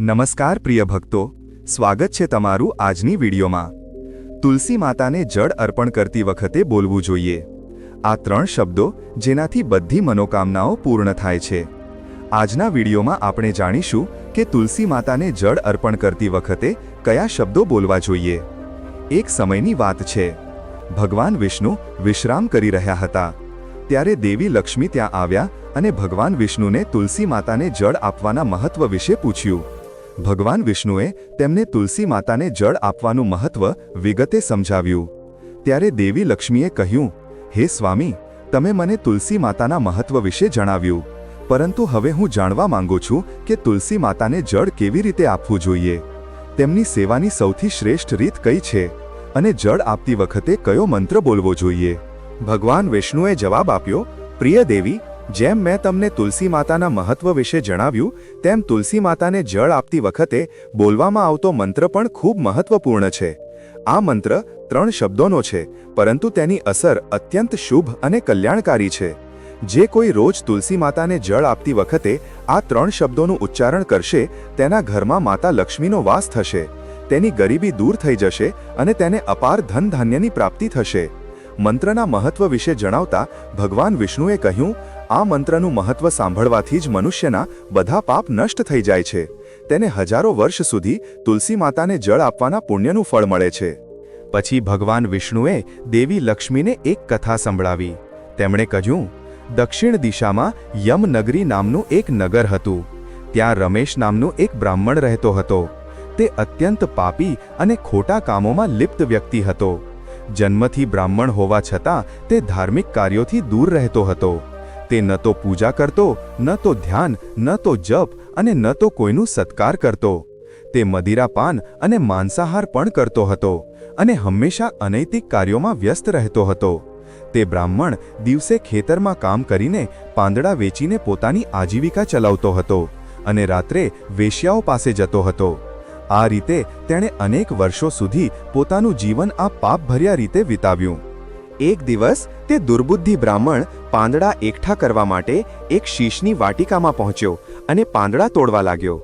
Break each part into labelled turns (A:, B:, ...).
A: નમસ્કાર પ્રિય ભક્તો, સ્વાગત છે તમારું આજની વિડીયોમાં. તુલસી માતાને જળ અર્પણ કરતી વખતે બોલવું જોઈએ. આ ત્રણ શબ્દો જેનાથી બધી મનોકામનાઓ પૂર્ણ થાય છે. આજના વિડીયોમાં આપણે જાણીશું કે તુલસી માતાને જળ અર્પણ કરતી વખતે કયા શબ્દો બોલવા જોઈએ. એક સમયની વાત છે. ભગવાન વિષ્ણુ વિશ્રામ કરી રહ્યા હતા. ત્યારે દેવી લક્ષ્મી ત્યાં આવ્યા અને ભગવાન વિષ્ણુને તુલસી માતાને જળ આપવાના મહત્વ વિશે પૂછ્યું. ભગવાન વિષ્ણુએ તેમને તુલસી માતાને જળ આપવાનું મહત્વ વિગતે સમજાવ્યું. ત્યારે દેવી લક્ષ્મીએ કહ્યું, હે સ્વામી, તમે મને તુલસી માતાના મહત્વ વિશે જણાવ્યું. પરંતુ હવે હું જાણવા માંગુ છું કે તુલસી માતાને જળ કેવી રીતે આપવું જોઈએ. તેમની સેવાની સૌથી શ્રેષ્ઠ રીત કઈ છે? અને જળ આપતી વખતે કયો મંત્ર બોલવો જોઈએ? ભગવાન વિષ્ણુએ જવાબ આપ્યો, પ્રિય દેવી જેમ મેં તમને તુલસી માતાના મહત્વ વિશે જણાવ્યું, તેમ તુલસી માતાને જળ આપતી વખતે બોલવામાં આવતો મંત્ર પણ ખૂબ મહત્વપૂર્ણ છે. આ મંત્ર ત્રણ શબ્દોનો છે, પરંતુ તેની અસર અત્યંત શુભ અને કલ્યાણકારી છે. જે કોઈ રોજ તુલસી માતાને જળ આપતી વખતે આ ત્રણ શબ્દોનું ઉચ્ચારણ કરશે, તેના ઘરમાં માતા લક્ષ્મીનો વાસ થશે. તેની ગરીબી દૂર થઈ જશે અને તેને અપાર ધન ધાન્યની પ્રાપ્તિ થશે. મંત્રના મહત્વ વિશે જણાવતા ભગવાન વિષ્ણુએ કહ્યું આ મંત્રનું મહત્વ સાંભળવાથી જ મનુષ્યના બધા પાપ નષ્ટ થઈ જાય છે. તેને હજારો વર્ષ સુધી તુલસી માતાને જળ આપવાના પુણ્યનું ફળ મળે છે. પછી ભગવાન વિષ્ણુએ દેવી લક્ષ્મીને એક કથા સંભળાવી. તેમણે કહ્યું, દક્ષિણ દિશામાં યમનગરી નામનું એક નગર હતું. ત્યાં રમેશ નામનું એક બ્રાહ્મણ રહેતો હતો. તે અત્યંત પાપી અને ખોટા કામોમાં લિપ્ત વ્યક્તિ હતો. જન્મથી બ્રાહ્મણ હોવા છતાં તે ધાર્મિક કાર્યોથી દૂર રહેતો હતો. તે ન તો પૂજા કરતો, ન તો ધ્યાન, ન તો જપ અને ન તો કોઈનું સત્કાર કરતો. તે મદિરાપાન અને માંસાહાર પણ કરતો હતો અને હંમેશા અનૈતિક કાર્યોમાં વ્યસ્ત રહેતો હતો. તે બ્રાહ્મણ દિવસે ખેતરમાં કામ કરીને પાંદડા વેચીને પોતાની આજીવિકા ચલાવતો હતો અને રાત્રે વેશ્યાઓ પાસે જતો હતો. આ રીતે તેણે અનેક વર્ષો સુધી પોતાનું જીવન આ પાપભર્યા રીતે વિતાવ્યું. એક દિવસ તે દુર્બુદ્ધિ બ્રાહ્મણ પાંદડા એકઠા કરવા માટે એક શીશની વાટિકામાં પહોંચ્યો અને પાંદડા તોડવા લાગ્યો.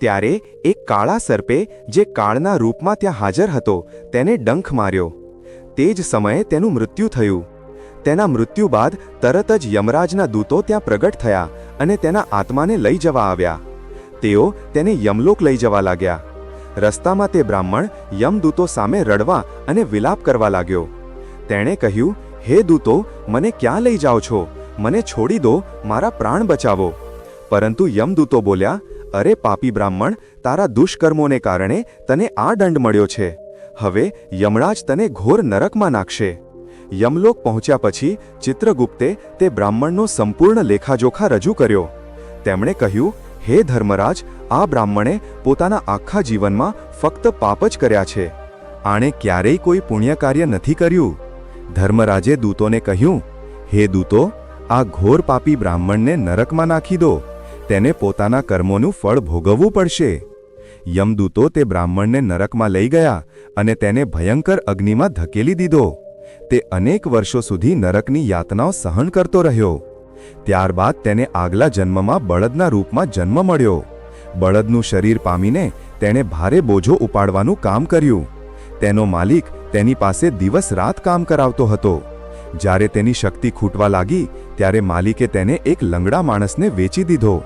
A: ત્યારે એક કાળા સર્પે જે કાળના રૂપમાં ત્યાં હાજર હતો તેને ડંખ માર્યો. તે જ સમયે તેનું મૃત્યુ થયું. તેના મૃત્યુ બાદ તરત જ યમરાજના દૂતો ત્યાં પ્રગટ થયા અને તેના આત્માને લઈ જવા આવ્યા. તેઓ તેને યમલોક લઈ જવા લાગ્યા. રસ્તામાં તે બ્રાહ્મણ યમદૂતો સામે રડવા અને વિલાપ કરવા લાગ્યો. તેણે કહ્યું, હે દૂતો, મને ક્યાં લઈ જાઓ છો? મને છોડી દો, મારા પ્રાણ બચાવો. પરંતુ યમદૂતો બોલ્યા, અરે પાપી બ્રાહ્મણ, તારા દુષ્કર્મોને કારણે તને આ દંડ મળ્યો છે. હવે યમરાજ તને ઘોર નરકમાં નાખશે. યમલોક પહોંચ્યા પછી ચિત્રગુપ્તે તે બ્રાહ્મણનો સંપૂર્ણ લેખાજોખા રજૂ કર્યો. તેમણે કહ્યું, હે ધર્મરાજ, આ બ્રાહ્મણે પોતાના આખા જીવનમાં ફક્ત પાપ જ કર્યા છે. આણે ક્યારેય કોઈ પુણ્ય કાર્ય નથી કર્યું. ધર્મરાજે દૂતોને કહ્યું, હે દૂતો, આ ઘોર પાપી બ્રાહ્મણને નરકમાં નાખી દો. તેને પોતાના કર્મોનું ફળ ભોગવવું પડશે. યમદૂતો તે બ્રાહ્મણને નરકમાં લઈ ગયા અને તેને ભયંકર અગ્નિમાં ધકેલી દીધો. તે અનેક વર્ષો સુધી નરકની યાતનાઓ સહન કરતો રહ્યો. ત્યારબાદ તેને આગલા જન્મમાં બળદના રૂપમાં જન્મ મળ્યો. બળદનું શરીર પામીને તેણે ભારે બોજો ઉપાડવાનું કામ કર્યું. તેનો માલિક તેની પાસે દિવસ રાત કામ કરાવતો હતો. જ્યારે તેની શક્તિ ખૂટવા લાગી, ત્યારે માલિકે તેને એક લંગડા માણસને વેચી દીધો.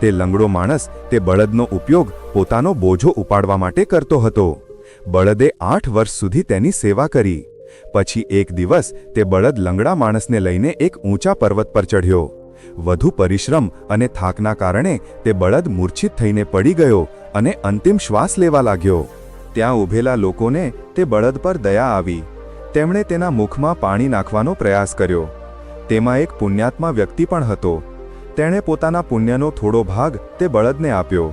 A: તે લંગડો માણસ તે બળદનો ઉપયોગ પોતાનો બોજો ઉપાડવા માટે કરતો હતો. બળદે આઠ વર્ષ સુધી તેની સેવા કરી. પછી એક દિવસ તે બળદ લંગડા માણસને લઈને એક ઊંચા પર્વત પર ચઢ્યો. વધુ પરિશ્રમ અને થાકના કારણે તે બળદ મૂર્છિત થઈને પડી ગયો અને અંતિમ શ્વાસ લેવા લાગ્યો. ત્યાં ઊભેલા લોકોને તે બળદ પર દયા આવી. તેમણે તેના મુખમાં પાણી નાખવાનો પ્રયાસ કર્યો. તેમાં એક પુણ્યાત્મા વ્યક્તિ પણ હતો. તેણે પોતાના પુણ્યનો થોડો ભાગ તે બળદને આપ્યો.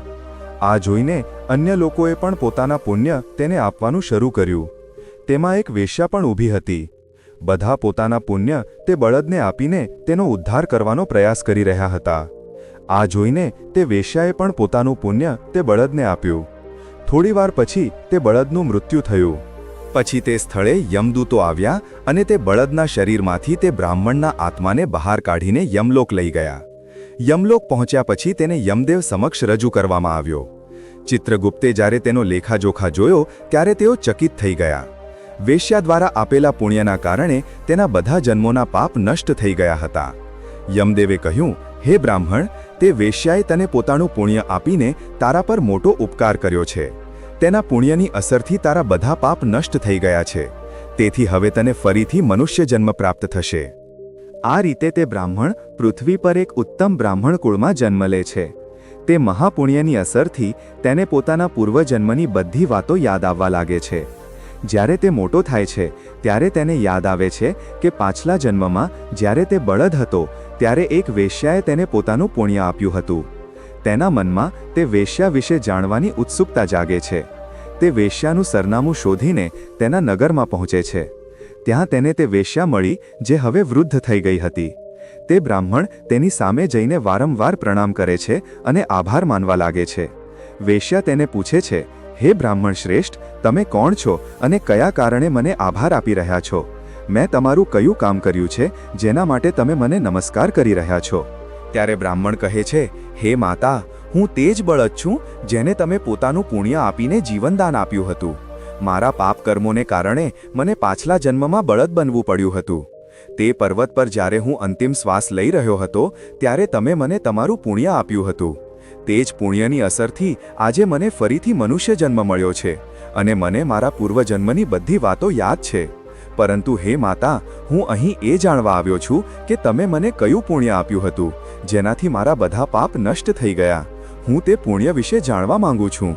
A: આ જોઈને અન્ય લોકોએ પણ પોતાના પુણ્ય તેને આપવાનું શરૂ કર્યું. તેમાં એક વેશ્યા પણ ઊભી હતી. બધા પોતાના પુણ્ય તે બળદને આપીને તેનો ઉદ્ધાર કરવાનો પ્રયાસ કરી રહ્યા હતા. આ જોઈને તે વેશ્યાએ પણ પોતાનું પુણ્ય તે બળદને આપ્યું. થોડીવાર પછી તે બળદનું મૃત્યુ થયું. પછી તે સ્થળે યમદૂતો આવ્યા અને તે બળદના શરીરમાંથી તે બ્રાહ્મણના આત્માને બહાર કાઢીને યમલોક લઈ ગયા. યમલોક પહોંચ્યા પછી તેને યમદેવ સમક્ષ રજૂ કરવામાં આવ્યો. ચિત્રગુપ્તે જ્યારે તેનો લેખાજોખા જોયો, ત્યારે તેઓ ચકિત થઈ ગયા. વેશ્યા દ્વારા આપેલા પુણ્યના કારણે તેના બધા જન્મોના પાપ નષ્ટ થઈ ગયા હતા. યમદેવે કહ્યું, હે બ્રાહ્મણ તે વેશ્યાએ તને પોતાનું પુણ્ય આપીને તારા પર મોટો ઉપકાર કર્યો છે. તેના પુણ્યની અસરથી તારા બધા પાપ નષ્ટ થઈ ગયા છે. તેથી હવે તને ફરીથી મનુષ્ય જન્મ પ્રાપ્ત થશે. આ રીતે તે બ્રાહ્મણ પૃથ્વી પર એક ઉત્તમ બ્રાહ્મણ કુળમાં જન્મ લે છે. તે મહાપુણ્યની અસરથી તેને પોતાના પૂર્વજન્મની બધી વાતો યાદ આવવા લાગે છે. જ્યારે તે મોટો થાય છે, ત્યારે તેને યાદ આવે છે કે પાછલા જન્મમાં જ્યારે તે બળદ હતો ત્યારે એક વેશ્યાએ તેને પોતાનું પુણ્ય આપ્યું હતું. તેના મનમાં તે વેશ્યા વિશે જાણવાની ઉત્સુકતા જાગે છે. તે વેશ્યાનું સરનામું શોધીને તેના નગરમાં પહોંચે છે. ત્યાં તેને તે વેશ્યા મળી, જે હવે વૃદ્ધ થઈ ગઈ હતી. તે બ્રાહ્મણ તેની સામે જઈને વારંવાર પ્રણામ કરે છે અને આભાર માનવા લાગે છે. વેશ્યા તેને પૂછે છે, હે બ્રાહ્મણ શ્રેષ્ઠ, તમે કોણ છો અને કયા કારણે મને આભાર આપી રહ્યા છો? મેં તમારું કયું કામ કર્યું છે, જેના માટે તમે મને નમસ્કાર કરી રહ્યા છો? ત્યારે બ્રાહ્મણ કહે છે, હે માતા, હું તે જ બળદ છું, જેને તમે પોતાનું પુણ્ય આપીને જીવનદાન આપ્યું હતું. મારા પાપ કર્મોને કારણે મને પાછલા જન્મમાં બળદ બનવું પડ્યું હતું. તે પર્વત પર જ્યારે હું અંતિમ શ્વાસ લઈ રહ્યો હતો, ત્યારે તમે મને તમારું પુણ્ય આપ્યું હતું. તે જ પુણ્યની અસરથી આજે મને ફરીથી મનુષ્ય જન્મ મળ્યો છે, અને મને મારા પૂર્વજન્મની બધી વાતો યાદ છે. પરંતુ હે માતા, હું અહીં એ જાણવા આવ્યો છું કે તમે મને કયું પુણ્ય આપ્યું હતું, જેનાથી મારા બધા પાપ નષ્ટ થઈ ગયા. હું તે પુણ્ય વિશે જાણવા માંગુ છું.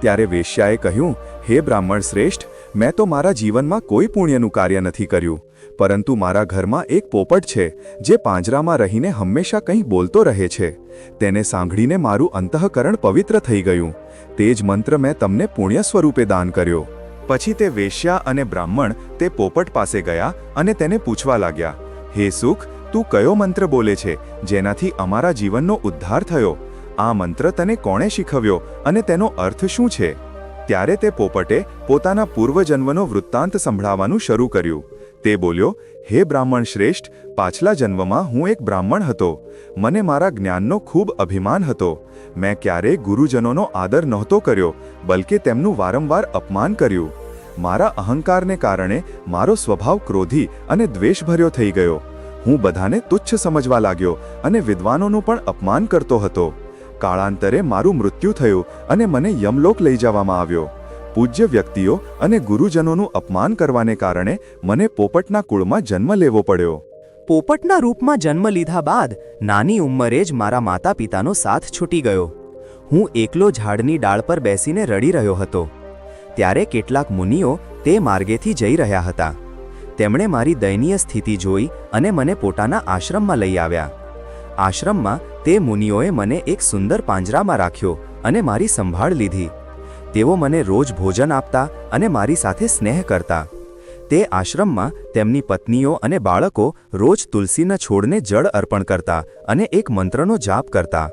A: ત્યારે વેશ્યાએ કહ્યું, હે બ્રાહ્મણ શ્રેષ્ઠ, મેં તો મારા જીવનમાં કોઈ પુણ્યનું કાર્ય નથી કર્યું, પરંતુ મારા ઘરમાં એક પોપટ છે, જે પાંજરામાં રહીને હંમેશા કંઈ બોલતો રહે છે. તેને સાંભળીને મારું અંતઃકરણ પવિત્ર થઈ ગયું. તે જ મંત્ર મેં તમને પુણ્ય સ્વરૂપે દાન કર્યો. પછી તે વેશ્યા અને બ્રાહ્મણ તે પોપટ પાસે ગયા અને તેને પૂછવા લાગ્યા, હે સુખ, તું કયો મંત્ર બોલે છે જેનાથી અમારા જીવનનો ઉદ્ધાર થયો? આ મંત્ર તને કોણે શીખવ્યો અને તેનો અર્થ શું છે? ત્યારે તે પોપટે પોતાના પૂર્વજન્મનો વૃત્તાંત સંભળાવવાનું શરૂ કર્યું. તે બોલ્યો, હે બ્રાહ્મણ શ્રેષ્ઠ, પાછલા જન્મમાં હું એક બ્રાહ્મણ હતો. મને મારા જ્ઞાનનો ખૂબ અભિમાન હતો. મેં ક્યારેય ગુરુજનોનો આદર નહોતો કર્યો, બલકે તેમનું વારંવાર અપમાન કર્યું. મારા અહંકારને કારણે મારો સ્વભાવ ક્રોધી અને દ્વેષભર્યો થઈ ગયો. હું બધાને તુચ્છ સમજવા લાગ્યો અને વિદ્વાનોનું પણ અપમાન કરતો હતો. કાળાંતરે મારું મૃત્યુ થયું અને મને યમલોક લઈ જવામાં આવ્યો. પૂજ્ય વ્યક્તિઓ અને ગુરુજનોનું અપમાન કરવાને કારણે મને પોપટના કુળમાં જન્મ લેવો પડ્યો.
B: પોપટના રૂપમાં જન્મ લીધા બાદ નાની ઉંમરે જ મારા માતા પિતાનો સાથ છૂટી ગયો. હું એકલો ઝાડની ડાળ પર બેસીને રડી રહ્યો હતો. ત્યારે કેટલાક મુનિઓ તે માર્ગેથી જઈ રહ્યા હતા. તેમણે મારી દયનીય સ્થિતિ જોઈ અને મને પોતાના આશ્રમમાં લઈ આવ્યા. આશ્રમમાં તે મુનિઓએ મને એક સુંદર પાંજરામાં રાખ્યો અને મારી સંભાળ લીધી. તેઓ મને રોજ ભોજન આપતા અને મારી સાથે સ્નેહ કરતા. તે આશ્રમમાં તેમની પત્નીઓ અને બાળકો રોજ તુલસીના છોડને જળ અર્પણ કરતા અને એક મંત્રનો જાપ કરતા.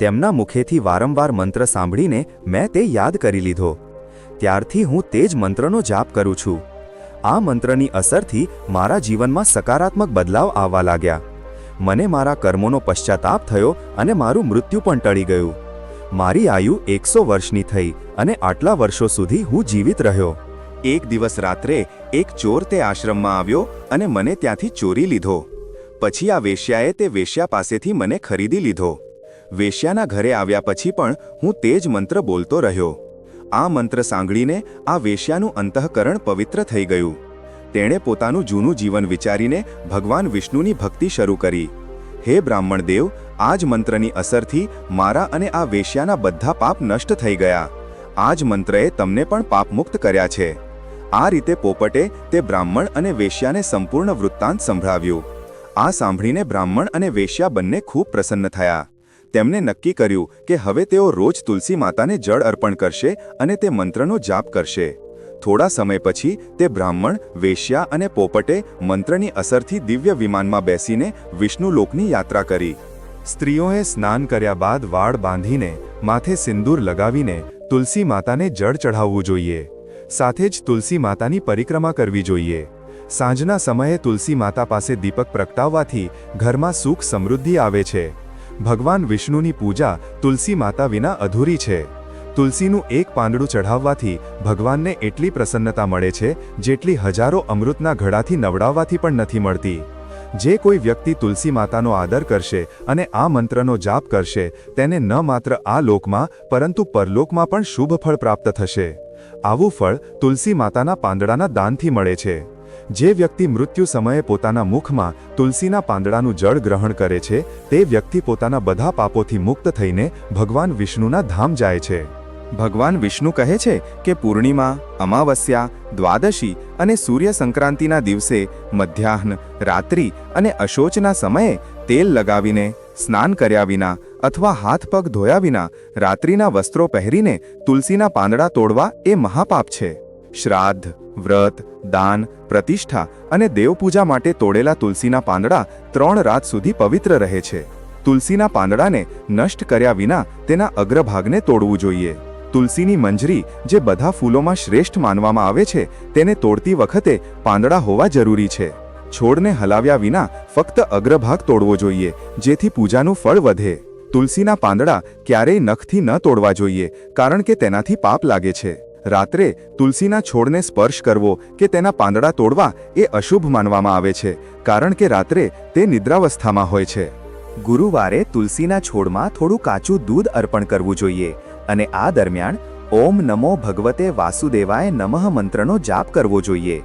B: તેમના મુખેથી વારંવાર મંત્ર સાંભળીને મેં તે યાદ કરી લીધો. ત્યારથી હું તે જ મંત્રનો જાપ કરું છું. આ મંત્રની અસરથી મારા જીવનમાં સકારાત્મક બદલાવ આવવા લાગ્યા. મને મારા કર્મોનો પશ્ચાતાપ થયો અને મારું મૃત્યુ પણ ટળી ગયું. મારી આયુ એકસો વર્ષની થઈ અને આટલા વર્ષો સુધી હું જીવિત રહ્યો. એક દિવસ રાત્રે એક ચોર તે આશ્રમમાં આવ્યો અને મને ત્યાંથી ચોરી લીધો. પછી આ વેશ્યાએ તે વેશ્યા પાસેથી મને ખરીદી લીધો. વેશ્યાના ઘરે આવ્યા પછી પણ હું તે જ મંત્ર બોલતો રહ્યો. આ મંત્ર સાંભળીને આ વેશ્યાનું અંતઃકરણ પવિત્ર થઈ ગયું. તેણે પોતાનું જૂનું જીવન વિચારીને ભગવાન વિષ્ણુની ભક્તિ શરૂ કરી. હે બ્રાહ્મણ દેવ આ જ મંત્રની અસરથી મારા અને આ વેશ્યાના બધા પાપ નષ્ટ થઈ ગયા. આ જ મંત્રએ તમને પણ પાપમુક્ત કર્યા છે. આ રીતે પોપટે તે બ્રાહ્મણ અને વેશ્યાને સંપૂર્ણ વૃત્તાંત સંભળાવ્યું. આ સાંભળીને બ્રાહ્મણ અને વેશ્યા બંને ખૂબ પ્રસન્ન થયા. તેમણે નક્કી કર્યું કે હવે તેઓ રોજ તુલસી માતાને જળ અર્પણ કરશે અને તે મંત્રનો જાપ કરશે. થોડા સમય પછી તે બ્રાહ્મણ, વેશ્યા અને પોપટે મંત્રની અસરથી દિવ્ય વિમાનમાં બેસીને વિષ્ણુલોકની યાત્રા કરી. સ્ત્રીઓએ સ્નાન કર્યા બાદ વાળ બાંધીને, માથે સિંદૂર લગાવીને તુલસી માતાને જળ ચઢાવવું જોઈએ. સાથે જ તુલસી માતાની પરિક્રમા કરવી જોઈએ. સાંજના સમયે તુલસી માતા પાસે દીપક પ્રગટાવવાથી ઘરમાં સુખ સમૃદ્ધિ આવે છે. ભગવાન વિષ્ણુની પૂજા તુલસી માતા વિના અધૂરી છે.
A: તુલસીનું એક પાંદડું ચઢાવવાથી ભગવાનને એટલી પ્રસન્નતા મળે છે, જેટલી હજારો અમૃતના ઘડાથી નવડાવવાથી પણ નથી મળતી. જે કોઈ વ્યક્તિ તુલસી માતાનો આદર કરશે અને આ મંત્રનો જાપ કરશે, તેને ન માત્ર આ લોકમાં, પરંતુ પરલોકમાં પણ શુભ ફળ પ્રાપ્ત થશે. આવું ફળ તુલસી માતાના પાંદડાના દાનથી મળે છે. જે વ્યક્તિ મૃત્યુ સમયે પોતાના મુખમાં તુલસીના પાંદડાનું જળ ગ્રહણ કરે છે, તે વ્યક્તિ પોતાના બધા પાપોથી મુક્ત થઈને ભગવાન વિષ્ણુના ધામ જાય છે.
B: ભગવાન વિષ્ણુ કહે છે કે પૂર્ણિમા, અમાવસ્યા, દ્વાદશી અને સૂર્ય સંક્રાંતિના દિવસે મધ્યાહ્ન, રાત્રિ અને અશોચના સમયે તેલ લગાવીને, સ્નાન કર્યા વિના અથવા હાથ પગ ધોયા વિના રાત્રિના વસ્ત્રો પહેરીને તુલસીના પાંદડા તોડવા એ મહાપાપ છે. શ્રાદ્ધ, વ્રત, દાન, પ્રતિષ્ઠા અને દેવપૂજા માટે તોડેલા તુલસીના પાંદડા ત્રણ રાત સુધી પવિત્ર રહે છે. તુલસીના પાંદડાને નષ્ટ કર્યા વિના તેના અગ્રભાગને તોડવું જોઈએ. તુલસીની મંજરી જે બધા ફૂલોમાં શ્રેષ્ઠ માનવામાં આવે છે, તેને તોડતી વખતે પાંદડા હોવા જરૂરી છે. છોડને હલાવ્યા વિના ફક્ત અગ્રભાગ તોડવો જોઈએ, જેથી પૂજાનું ફળ વધે. તુલસીના પાંદડા ક્યારેય નખથી ન તોડવા જોઈએ, કારણ કે તેનાથી પાપ લાગે છે. રાત્રે તુલસીના છોડને સ્પર્શ કરવો કે તેના પાંદડા તોડવા એ અશુભ માનવામાં આવે છે, કારણ કે રાત્રે તે નિદ્રાવસ્થામાં હોય છે. ગુરુવારે તુલસીના છોડમાં થોડું કાચું દૂધ અર્પણ કરવું જોઈએ અને આ દરમિયાન ઓમ નમો ભગવતે વાસુદેવાય નમઃ મંત્રનો જાપ કરવો જોઈએ.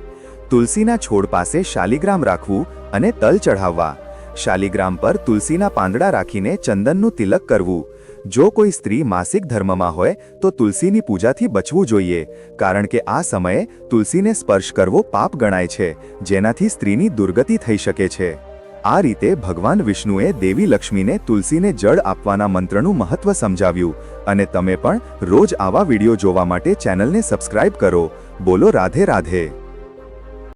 B: તુલસીના છોડ પાસે શાલિગ્રામ રાખવું અને તલ ચઢાવવા. શાલિગ્રામ પર તુલસીના પાંદડા રાખીને ચંદનનું તિલક કરવું. જો કોઈ સ્ત્રી માસિક ધર્મમાં હોય, તો તુલસીની પૂજાથી બચવું જોઈએ, કારણ કે આ સમયે તુલસીને સ્પર્શ કરવો પાપ ગણાય છે, જેનાથી સ્ત્રીની દુર્ગતિ થઈ શકે છે. આ રીતે ભગવાન વિષ્ણુએ દેવી લક્ષ્મીને તુલસીને જળ આપવાના મંત્રનું મહત્વ સમજાવ્યું. અને તમે પણ રોજ આવા વીડિયો જોવા માટે ચેનલને સબસ્ક્રાઇબ કરો. બોલો રાધે રાધે.